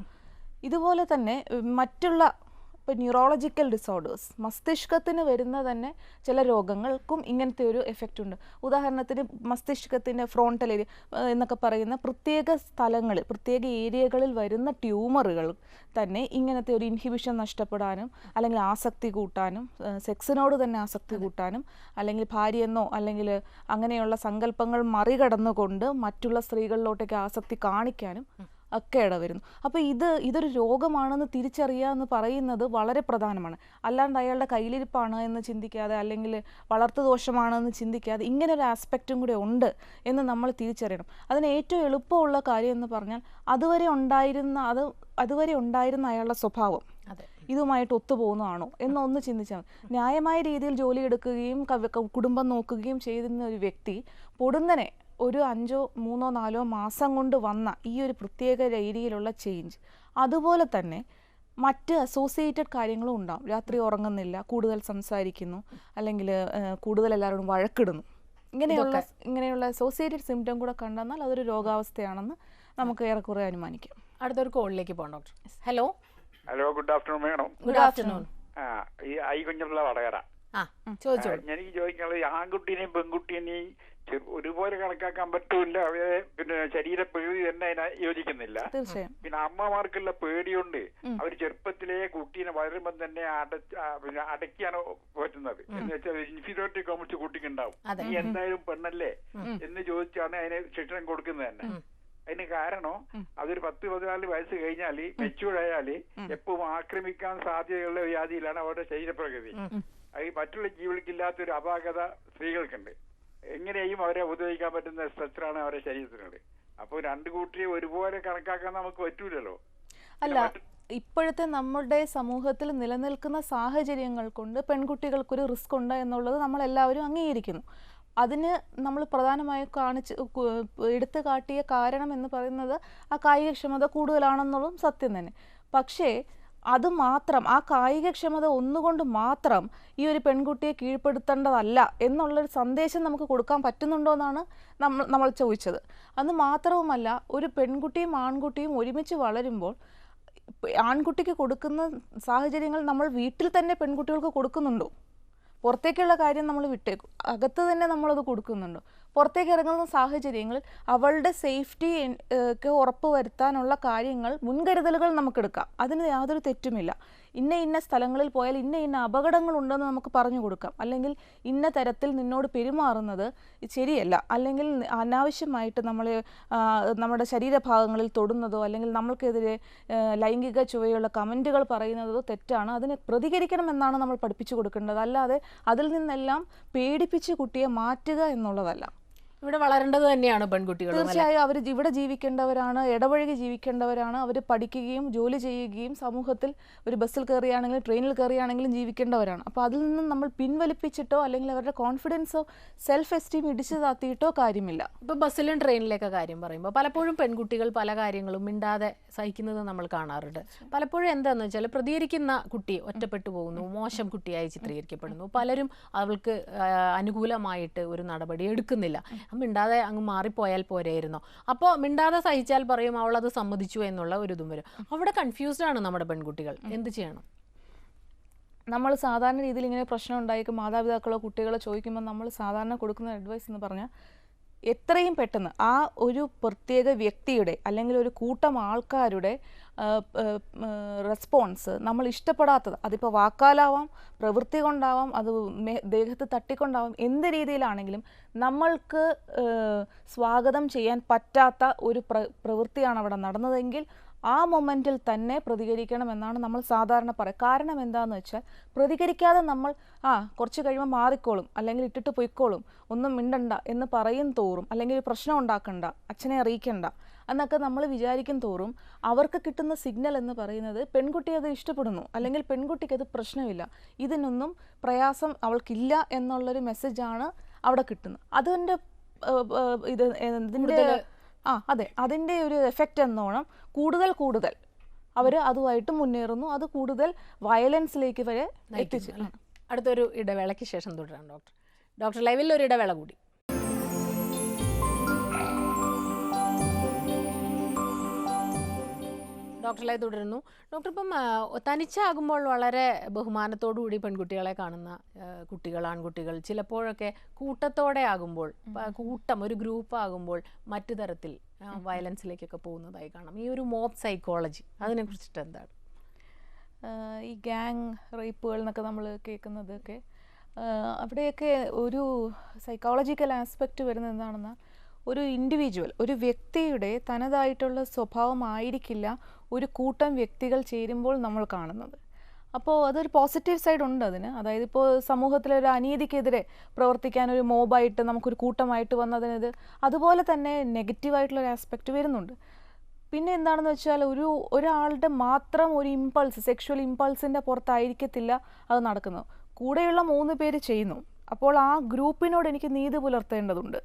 ഇതുപോലെ തന്നെ മറ്റുള്ള ഇപ്പോൾ ന്യൂറോളജിക്കൽ ഡിസോർഡേഴ്സ് മസ്തിഷ്കത്തിന് വരുന്ന തന്നെ ചില രോഗങ്ങൾക്കും ഇങ്ങനത്തെ ഒരു എഫക്റ്റ് ഉണ്ട്. ഉദാഹരണത്തിന് മസ്തിഷ്കത്തിന്റെ ഫ്രോണ്ടൽ ഏരിയ എന്നൊക്കെ പറയുന്ന പ്രത്യേക സ്ഥലങ്ങളിൽ പ്രത്യേക ഏരിയകളിൽ വരുന്ന ട്യൂമറുകൾ തന്നെ ഇങ്ങനത്തെ ഒരു ഇൻഹിബിഷൻ നഷ്ടപ്പെടാനും അല്ലെങ്കിൽ ആസക്തി കൂട്ടാനും സെക്സിനോട് തന്നെ ആസക്തി കൂട്ടാനും അല്ലെങ്കിൽ ഭാര്യയെന്നോ അല്ലെങ്കിൽ അങ്ങനെയുള്ള സങ്കല്പങ്ങൾ മറികടന്നുകൊണ്ട് മറ്റുള്ള സ്ത്രീകളിലോട്ടേക്ക് ആസക്തി കാണിക്കാനും ഒക്കെ ഇടവരുന്നു. അപ്പോൾ ഇത് ഇതൊരു രോഗമാണെന്ന് തിരിച്ചറിയുക എന്ന് പറയുന്നത് വളരെ പ്രധാനമാണ്. അല്ലാണ്ട് അയാളുടെ കയ്യിലിരിപ്പാണ് എന്ന് ചിന്തിക്കാതെ അല്ലെങ്കിൽ വളർത്തു ദോഷമാണെന്ന് ചിന്തിക്കാതെ ഇങ്ങനെ ഒരു ആസ്പെക്റ്റും കൂടെ ഉണ്ട് എന്ന് നമ്മൾ തിരിച്ചറിയണം. അതിന് ഏറ്റവും എളുപ്പമുള്ള കാര്യം എന്ന് പറഞ്ഞാൽ അതുവരെ ഉണ്ടായിരുന്ന അത് അതുവരെ ഉണ്ടായിരുന്ന അയാളുടെ സ്വഭാവം. ഇതുമായിട്ട് ഒത്തുപോകുന്നതാണോ എന്നൊന്ന് ചിന്തിച്ചാൽ മതി. ന്യായമായ രീതിയിൽ ജോലി എടുക്കുകയും കുടുംബം നോക്കുകയും ചെയ്തിരുന്ന ഒരു വ്യക്തി പൊടുന്നനെ ഒരു അഞ്ചോ മൂന്നോ നാലോ മാസം കൊണ്ട് വന്ന ഈ ഒരു പ്രത്യേക രീതിയിലുള്ള ചേഞ്ച് അതുപോലെ തന്നെ മറ്റ് അസോസിയേറ്റഡ് കാര്യങ്ങളും ഉണ്ടാവും. രാത്രി ഉറങ്ങുന്നില്ല കൂടുതൽ സംസാരിക്കുന്നു അല്ലെങ്കിൽ കൂടുതൽ എല്ലാവരോടും വഴക്കിടുന്നു. ഇങ്ങനെയുള്ള ഇങ്ങനെയുള്ള അസോസിയേറ്റഡ് സിംറ്റം കൂടെ കണ്ടെന്നാൽ അതൊരു രോഗാവസ്ഥയാണെന്ന് നമുക്ക് ഏറെക്കുറെ അനുമാനിക്കാം. അടുത്തൊരു കോളിലേക്ക് പോകാം doctor. Hello? Hello good afternoon madam. Good afternoon. ആ ഈ ഐ കുഞ്ഞുള്ള വടകര. ആ ചോദിച്ചോ ഞാൻ എനിക്ക് ചോദിക്കാനുള്ളത് ആൺകുട്ടീനെയും പെൺകുട്ടീനെയും ഒരുപോലെ കണക്കാക്കാൻ പറ്റൂല അവരെ പിന്നെ ശരീര പേടി തന്നെ അതിനെ യോജിക്കുന്നില്ല. പിന്നെ അമ്മമാർക്കുള്ള പേടിയുണ്ട്. അവർ ചെറുപ്പത്തിലെ കുട്ടീനെ വളരുമ്പം തന്നെ പിന്നെ അടക്കിയാണ് പറ്റുന്നത്. എന്ന് വെച്ചാൽ ഇൻഫീരിയോറിറ്റി കോംപ്ലക്സ് കുട്ടിക്ക് ഉണ്ടാവും നീ എന്തായാലും പെണ്ണല്ലേ? എന്ന് ചോദിച്ചാണ് അതിന് ശിക്ഷണം കൊടുക്കുന്നത് തന്നെ. അതിന് കാരണം അതൊരു പത്ത് പതിനാല് വയസ്സ് കഴിഞ്ഞാൽ മെച്ചൂർഡ് ആയാൽ എപ്പോഴും ആക്രമിക്കാൻ സാധ്യതയുള്ള വ്യാധിയിലാണ് അവരുടെ ശരീരപ്രകൃതി. അത് മറ്റുള്ള ജീവികൾക്കില്ലാത്ത ഒരു അപാകത സ്ത്രീകൾക്കുണ്ട്. എങ്ങനെയും അവരെ ഉപദ്രവിക്കാൻ പറ്റുന്ന സ്ട്രക്ചറാണ് അവരുടെ ശരീരത്തിനുള്ളത്. അപ്പോൾ രണ്ട് കൂട്ടിയെ ഒരുപോലെ കണക്കാക്കാൻ നമുക്ക് പറ്റൂലല്ലോ. അല്ല ഇപ്പോഴത്തെ നമ്മുടെ സമൂഹത്തിൽ നിലനിൽക്കുന്ന സാഹചര്യങ്ങൾ കൊണ്ട് പെൺകുട്ടികൾക്കൊരു റിസ്ക് ഉണ്ട് എന്നുള്ളത് നമ്മൾ എല്ലാവരും അംഗീകരിക്കുന്നു. അതിന് നമ്മൾ പ്രധാനമായും കാണിച്ച് എടുത്തു കാട്ടിയ കാരണം എന്ന് പറയുന്നത് ആ കായികക്ഷമത കൂടുതലാണെന്നുള്ളതും സത്യം തന്നെ. പക്ഷേ അത് മാത്രം ആ കായികക്ഷമത ഒന്നുകൊണ്ട് മാത്രം ഈ ഒരു പെൺകുട്ടിയെ കീഴ്പ്പെടുത്തേണ്ടതല്ല എന്നുള്ളൊരു സന്ദേശം നമുക്ക് കൊടുക്കാൻ പറ്റുന്നുണ്ടോ എന്നാണ് നമ്മൾ നമ്മൾ ചോദിച്ചത്. അത് മാത്രവുമല്ല ഒരു പെൺകുട്ടിയും ആൺകുട്ടിയും ഒരുമിച്ച് വളരുമ്പോൾ ആൺകുട്ടിക്ക് കൊടുക്കുന്ന സാഹചര്യങ്ങൾ നമ്മൾ വീട്ടിൽ തന്നെ പെൺകുട്ടികൾക്ക് കൊടുക്കുന്നുണ്ടോ? പുറത്തേക്കുള്ള കാര്യം നമ്മൾ വിട്ടേക്കും അകത്ത് തന്നെ നമ്മളത് കൊടുക്കുന്നുണ്ടോ? പുറത്തേക്ക് ഇറങ്ങുന്ന സാഹചര്യങ്ങളിൽ അവളുടെ സേഫ്റ്റി ഉറപ്പ് വരുത്താനുള്ള കാര്യങ്ങൾ മുൻകരുതലുകൾ നമുക്കെടുക്കാം. അതിന് യാതൊരു തെറ്റുമില്ല. ഇന്ന ഇന്ന സ്ഥലങ്ങളിൽ പോയാൽ ഇന്ന ഇന്ന അപകടങ്ങളുണ്ടെന്ന് നമുക്ക് പറഞ്ഞു കൊടുക്കാം. അല്ലെങ്കിൽ ഇന്ന തരത്തിൽ നിന്നോട് പെരുമാറുന്നത് ശരിയല്ല. അല്ലെങ്കിൽ അനാവശ്യമായിട്ട് നമ്മൾ നമ്മുടെ ശരീരഭാഗങ്ങളിൽ തൊടുന്നതോ അല്ലെങ്കിൽ നമ്മൾക്കെതിരെ ലൈംഗിക ചുവയുള്ള കമന്റുകൾ പറയുന്നതോ തെറ്റാണ്. അതിന് പ്രതികരിക്കണമെന്നാണ് നമ്മൾ പഠിപ്പിച്ചു കൊടുക്കേണ്ടത്. അല്ലാതെ അതിൽ നിന്നെല്ലാം പേടിപ്പിച്ച് കുട്ടിയെ മാറ്റുക എന്നുള്ളതല്ല. ഇവിടെ വളരേണ്ടത് തന്നെയാണ് പെൺകുട്ടികൾ തീർച്ചയായും അവർ ഇവിടെ ജീവിക്കേണ്ടവരാണ് ഇടപഴകി ജീവിക്കേണ്ടവരാണ് അവർ പഠിക്കുകയും ജോലി ചെയ്യുകയും സമൂഹത്തിൽ ഒരു ബസ്സിൽ കയറിയാണെങ്കിലും ട്രെയിനിൽ കയറിയാണെങ്കിലും ജീവിക്കേണ്ടവരാണ്. അപ്പോൾ അതിൽ നിന്നും നമ്മൾ പിൻവലിപ്പിച്ചിട്ടോ അല്ലെങ്കിൽ അവരുടെ കോൺഫിഡൻസോ സെൽഫ് എസ്റ്റീം ഇടിച്ചു താത്തിയിട്ടോ കാര്യമില്ല. ഇപ്പോൾ ബസ്സിലും ട്രെയിനിലൊക്കെ കാര്യം പറയുമ്പോൾ പലപ്പോഴും പെൺകുട്ടികൾ പല കാര്യങ്ങളും മിണ്ടാതെ സഹിക്കുന്നത് നമ്മൾ കാണാറുണ്ട്. പലപ്പോഴും എന്താണെന്ന് വെച്ചാൽ പ്രതികരിക്കുന്ന കുട്ടി ഒറ്റപ്പെട്ടു പോകുന്നു മോശം കുട്ടിയായി ചിത്രീകരിക്കപ്പെടുന്നു. പലരും അവൾക്ക് അനുകൂലമായിട്ട് ഒരു നടപടി എടുക്കുന്നില്ല. മിണ്ടാതെ അങ്ങ് മാറിപ്പോയാൽ പോരായിരുന്നോ. അപ്പോൾ മിണ്ടാതെ സഹിച്ചാൽ പറയും അവൾ അത് സമ്മതിച്ചു എന്നുള്ള ഒരു ഇതും വരും. അവിടെ കൺഫ്യൂസ്ഡ് ആണ് നമ്മുടെ പെൺകുട്ടികൾ. എന്ത് ചെയ്യണം? നമ്മൾ സാധാരണ രീതിയിൽ ഇങ്ങനെ പ്രശ്നം ഉണ്ടായിരിക്കും മാതാപിതാക്കളോ കുട്ടികളോ ചോദിക്കുമ്പോൾ നമ്മൾ സാധാരണ കൊടുക്കുന്ന അഡ്വൈസ് എന്ന് പറഞ്ഞാൽ എത്രയും പെട്ടെന്ന് ആ ഒരു പ്രത്യേക വ്യക്തിയുടെ അല്ലെങ്കിൽ ഒരു കൂട്ടം ആൾക്കാരുടെ റെസ്പോൺസ് നമ്മൾ ഇഷ്ടപ്പെടാത്തത്. അതിപ്പോൾ വാക്കാലാവാം പ്രവൃത്തി കൊണ്ടാവാം അത് ദേഹത്ത് തട്ടിക്കൊണ്ടാവാം എന്ത് രീതിയിലാണെങ്കിലും നമ്മൾക്ക് സ്വാഗതം ചെയ്യാൻ പറ്റാത്ത ഒരു പ്ര പ്രവൃത്തിയാണ് അവിടെ നടന്നതെങ്കിൽ ആ മൊമെന്റിൽ തന്നെ പ്രതികരിക്കണം എന്നാണ് നമ്മൾ സാധാരണ പറയുക കാരണം എന്താണെന്ന് വെച്ചാൽ പ്രതികരിക്കാതെ നമ്മൾ ആ കുറച്ച് കഴിയുമ്പോൾ മാറിക്കോളും അല്ലെങ്കിൽ ഇട്ടിട്ട് പൊയ്ക്കോളും ഒന്നും മിണ്ടണ്ട എന്ന് പറയും തോറും അല്ലെങ്കിൽ പ്രശ്നം ഉണ്ടാക്കണ്ട അച്ഛനെ അറിയിക്കണ്ട എന്നൊക്കെ നമ്മൾ വിചാരിക്കും തോറും അവർക്ക് കിട്ടുന്ന സിഗ്നൽ എന്ന് പറയുന്നത് പെൺകുട്ടി അത് ഇഷ്ടപ്പെടുന്നു അല്ലെങ്കിൽ പെൺകുട്ടിക്ക് അത് പ്രശ്നമില്ല. ഇതിനൊന്നും പ്രയാസം അവൾക്കില്ല എന്നുള്ളൊരു മെസ്സേജാണ് അവിടെ കിട്ടുന്നത്. അതിന്റെ ഇത് ഇതിന്റെ ആ അതെ. അതിന്റെ ഒരു എഫക്റ്റ് എന്നോണം കൂടുതൽ കൂടുതൽ അവർ അതുമായിട്ട് മുന്നേറുന്നു. അത് കൂടുതൽ വയലൻസിലേക്ക് വരെ എത്തിച്ചു. അടുത്തൊരു ഇടവേളയ്ക്ക് ശേഷം തുടരാം ഡോക്ടർ ഡോക്ടർ ലൈവിൽ ഒരു ഇടവേള കൂടി. ഡോക്ടർ ലൈവ് തുടരുന്നു. ഡോക്ടർ ഇപ്പം തനിച്ചാകുമ്പോൾ വളരെ ബഹുമാനത്തോടു കൂടി പെൺകുട്ടികളെ കാണുന്ന കുട്ടികൾ ആൺകുട്ടികൾ ചിലപ്പോഴൊക്കെ കൂട്ടത്തോടെ ആകുമ്പോൾ കൂട്ടം ഒരു ഗ്രൂപ്പ് ആകുമ്പോൾ മറ്റു തരത്തിൽ വയലൻസിലേക്കൊക്കെ പോകുന്നതായി കാണാം. ഈ ഒരു മോബ് സൈക്കോളജി അതിനെ കുറിച്ചിട്ട് എന്താണ് ഈ ഗ്യാങ് റേപ്പുകൾ എന്നൊക്കെ നമ്മൾ കേൾക്കുന്നതൊക്കെ അവിടെയൊക്കെ ഒരു സൈക്കോളജിക്കൽ ആസ്പെക്റ്റ് വരുന്നത് എന്താണെന്ന് ഒരു ഇൻഡിവിജ്വൽ ഒരു വ്യക്തിയുടെ തനതായിട്ടുള്ള സ്വഭാവമായിരിക്കില്ല ഒരു കൂട്ടം വ്യക്തികൾ ചേരുമ്പോൾ നമ്മൾ കാണുന്നത്. അപ്പോൾ അതൊരു പോസിറ്റീവ് സൈഡ് ഉണ്ട് അതിന്. അതായത് ഇപ്പോൾ സമൂഹത്തിലെ ഒരു അനീതിക്കെതിരെ പ്രവർത്തിക്കാൻ ഒരു മോബായിട്ട് നമുക്കൊരു കൂട്ടമായിട്ട് വന്നതിനത് അതുപോലെ തന്നെ നെഗറ്റീവായിട്ടുള്ള ഒരു ആസ്പെക്റ്റ് വരുന്നുണ്ട്. പിന്നെ എന്താണെന്ന് വെച്ചാൽ ഒരു ഒരാളുടെ മാത്രം ഒരു ഇമ്പൾസ് സെക്ഷൽ ഇമ്പൾസിന്റെ പുറത്തായിരിക്കത്തില്ല അത് നടക്കുന്നത്. കൂടെയുള്ള മൂന്ന് പേര് ചെയ്യുന്നു. അപ്പോൾ ആ ഗ്രൂപ്പിനോട് എനിക്ക് നീതി പുലർത്തേണ്ടതുണ്ട്.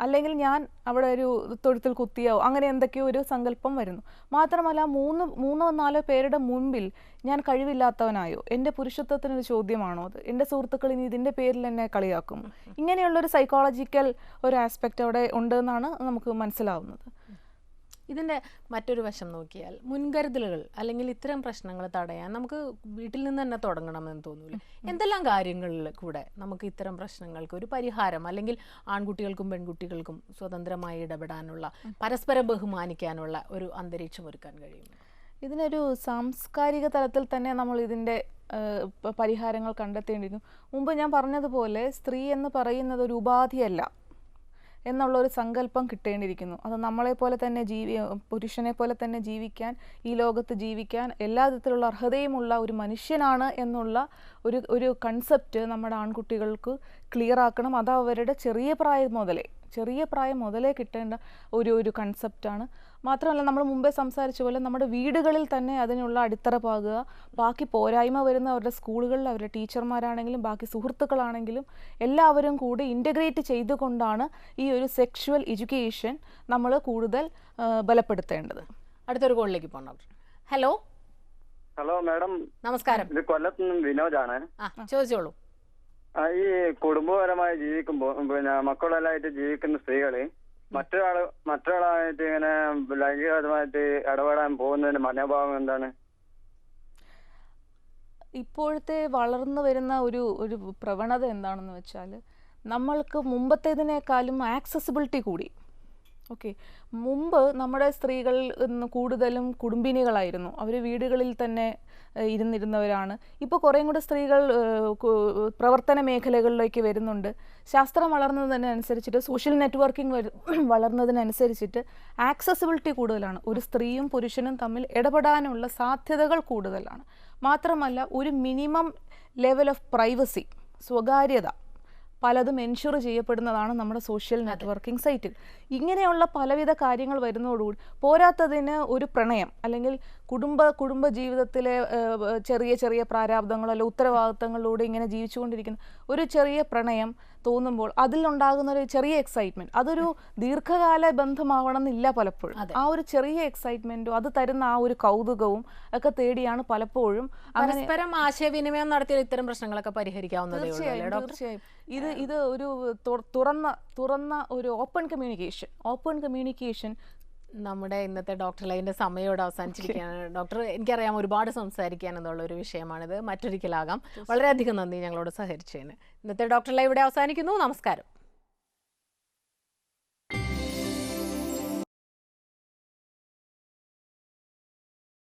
അല്ലെങ്കിൽ ഞാൻ അവിടെ ഒരു തൊഴുത്തിൽ കുത്തിയോ അങ്ങനെ എന്തൊക്കെയോ ഒരു സങ്കല്പം വരുന്നു. മാത്രമല്ല മൂന്ന് മൂന്നോ നാലോ പേരുടെ മുൻപിൽ ഞാൻ കഴിവില്ലാത്തവനായോ? എന്റെ പുരുഷത്വത്തിനൊരു ചോദ്യമാണോ അത്? എന്റെ സുഹൃത്തുക്കൾ ഇനി ഇതിന്റെ പേരിൽ എന്നെ കളിയാക്കും? ഇങ്ങനെയുള്ളൊരു സൈക്കോളജിക്കൽ ഒരു ആസ്പെക്റ്റ് അവിടെ ഉണ്ടെന്നാണ് നമുക്ക് മനസ്സിലാവുന്നത്. ഇതിന്റെ മറ്റൊരു വശം നോക്കിയാൽ മുൻകരുതലുകൾ അല്ലെങ്കിൽ ഇത്തരം പ്രശ്നങ്ങൾ തടയാൻ നമുക്ക് വീട്ടിൽ നിന്ന് തന്നെ തുടങ്ങണമെന്ന് തോന്നൂലേ? എന്തെല്ലാം കാര്യങ്ങളിൽ കൂടെ നമുക്ക് ഇത്തരം പ്രശ്നങ്ങൾക്ക് ഒരു പരിഹാരം അല്ലെങ്കിൽ ആൺകുട്ടികൾക്കും പെൺകുട്ടികൾക്കും സ്വതന്ത്രമായി ഇടപെടാനുള്ള പരസ്പരം ബഹുമാനിക്കാനുള്ള ഒരു അന്തരീക്ഷം ഒരുക്കാൻ കഴിയും ഇതിനൊരു സാംസ്കാരിക തലത്തിൽ തന്നെ നമ്മൾ ഇതിന്റെ പരിഹാരങ്ങൾ കണ്ടെത്തേണ്ടിയിരുന്നു മുമ്പ് ഞാൻ പറഞ്ഞതുപോലെ സ്ത്രീ എന്ന് പറയുന്നത് ഒരു ഉപാധിയല്ല. എന്നുള്ള ഒരു സങ്കല്പം കിട്ടേണ്ടിയിരിക്കുന്നു. അത് നമ്മളെ പോലെ തന്നെ ജീവി പുരുഷനെ പോലെ തന്നെ ജീവിക്കാൻ ഈ ലോകത്ത് ജീവിക്കാൻ എല്ലാ വിധത്തിലുള്ള അർഹതയുമുള്ള ഒരു മനുഷ്യനാണ് എന്നുള്ള ഒരു ഒരു കൺസെപ്റ്റ് നമ്മുടെ ആൺകുട്ടികൾക്ക് ക്ലിയർ ആക്കണം. അത് അവരുടെ ചെറിയ പ്രായം മുതലേ ചെറിയ പ്രായം മുതലേ കിട്ടേണ്ട ഒരു ഒരു കൺസെപ്റ്റാണ് മാത്രമല്ല നമ്മൾ മുമ്പേ സംസാരിച്ച പോലെ നമ്മുടെ വീടുകളിൽ തന്നെ അതിനുള്ള അടിത്തറ പാകുക. ബാക്കി പോരായ്മ വരുന്ന അവരുടെ സ്കൂളുകളിൽ അവരുടെ ടീച്ചർമാരാണെങ്കിലും ബാക്കി സുഹൃത്തുക്കളാണെങ്കിലും എല്ലാവരും കൂടി ഇന്റഗ്രേറ്റ് ചെയ്തുകൊണ്ടാണ് ഈ ഒരു സെക്ഷുവൽ എഡ്യൂക്കേഷൻ നമ്മൾ കൂടുതൽ ബലപ്പെടുത്തേണ്ടത്. അടുത്തൊരു കോളിലേക്ക് പോകണം ഡോക്ടർ. ഹലോ? Hello madam. നമസ്കാരം. ഇത് കൊല്ലത്ത് നിന്നും വിനോദാണ് ചോദിച്ചോളൂ. ഈ കുടുംബപരമായി ജീവിക്കുമ്പോൾ പിന്നെ മക്കളെല്ലാമായിട്ട് ജീവിക്കുന്ന സ്ത്രീകൾ മറ്റൊരാൾ മറ്റൊരാളായിട്ട് ഇങ്ങനെ ലൈംഗികപരമായിട്ട് ഇടപെടാൻ പോകുന്നതിന്റെ മനോഭാവം എന്താണ്? ഇപ്പോഴത്തെ വളർന്നു വരുന്ന ഒരു ഒരു പ്രവണത എന്താണെന്ന് വെച്ചാൽ നമ്മൾക്ക് മുമ്പത്തേതിനേക്കാളും ആക്സസിബിലിറ്റി കൂടി. ഓക്കെ. മുമ്പ് നമ്മുടെ സ്ത്രീകൾ കൂടുതലും കുടുംബിനികളായിരുന്നു. അവർ വീടുകളിൽ തന്നെ ഇരുന്നിരുന്നവരാണ്. ഇപ്പോൾ കുറേയും കൂടെ സ്ത്രീകൾ പ്രവർത്തന മേഖലകളിലേക്ക് വരുന്നുണ്ട്. ശാസ്ത്രം വളർന്നതിനനുസരിച്ചിട്ട് സോഷ്യൽ നെറ്റ്വർക്കിംഗ് [CLEARS THROAT] വളർന്നതിനനുസരിച്ചിട്ട് ആക്സസിബിലിറ്റി കൂടുതലാണ്. ഒരു സ്ത്രീയും പുരുഷനും തമ്മിൽ ഇടപെടാനുള്ള സാധ്യതകൾ കൂടുതലാണ്. മാത്രമല്ല ഒരു മിനിമം ലെവൽ ഓഫ് പ്രൈവസി സ്വകാര്യത പലതും എൻഷുർ ചെയ്യപ്പെടുന്നതാണ് നമ്മുടെ സോഷ്യൽ നെറ്റ്വർക്കിംഗ് സൈറ്റിൽ ഇങ്ങനെയുള്ള പലവിധ കാര്യങ്ങൾ വരുന്നതോടുകൂടി പോരാത്തതിന് ഒരു പ്രണയം അല്ലെങ്കിൽ കുടുംബ കുടുംബ ജീവിതത്തിലെ ചെറിയ ചെറിയ പ്രാരാബ്ദങ്ങളോ അല്ലെങ്കിൽ ഉത്തരവാദിത്തങ്ങളിലൂടെ ഇങ്ങനെ ജീവിച്ചുകൊണ്ടിരിക്കുന്ന ഒരു ചെറിയ പ്രണയം തോന്നുമ്പോൾ അതിലുണ്ടാകുന്ന ഒരു ചെറിയ എക്സൈറ്റ്മെന്റ് അതൊരു ദീർഘകാല ബന്ധമാവണം എന്നില്ല പലപ്പോഴും ആ ഒരു ചെറിയ എക്സൈറ്റ്മെന്റും അത് തരുന്ന ആ ഒരു കൗതുകവും ഒക്കെ തേടിയാണ് പലപ്പോഴും പരസ്പരം ആശയവിനിമയം നടത്തിയാൽ ഇത്തരം പ്രശ്നങ്ങളൊക്കെ പരിഹരിക്കാവുന്നതേ തീർച്ചയായും. ഇത് ഇത് ഒരു തുറന്ന തുറന്ന ഒരു ഓപ്പൺ കമ്മ്യൂണിക്കേഷൻ ഓപ്പൺ കമ്മ്യൂണിക്കേഷൻ നമ്മുടെ ഇന്നത്തെ ഡോക്ടർ ലൈന്റെ സമയം ഇവിടെ അവസാനിച്ചിരിക്കുകയാണ്. ഡോക്ടർ എനിക്കറിയാം ഒരുപാട് സംസാരിക്കാൻ എന്നുള്ള ഒരു വിഷയമാണിത്. മറ്റൊരിക്കലാകാം. വളരെയധികം നന്ദി ഞങ്ങളോട് സഹകരിച്ചതിന്. ഇന്നത്തെ ഡോക്ടർ ലൈവ് ഇവിടെ അവസാനിക്കുന്നു. നമസ്കാരം.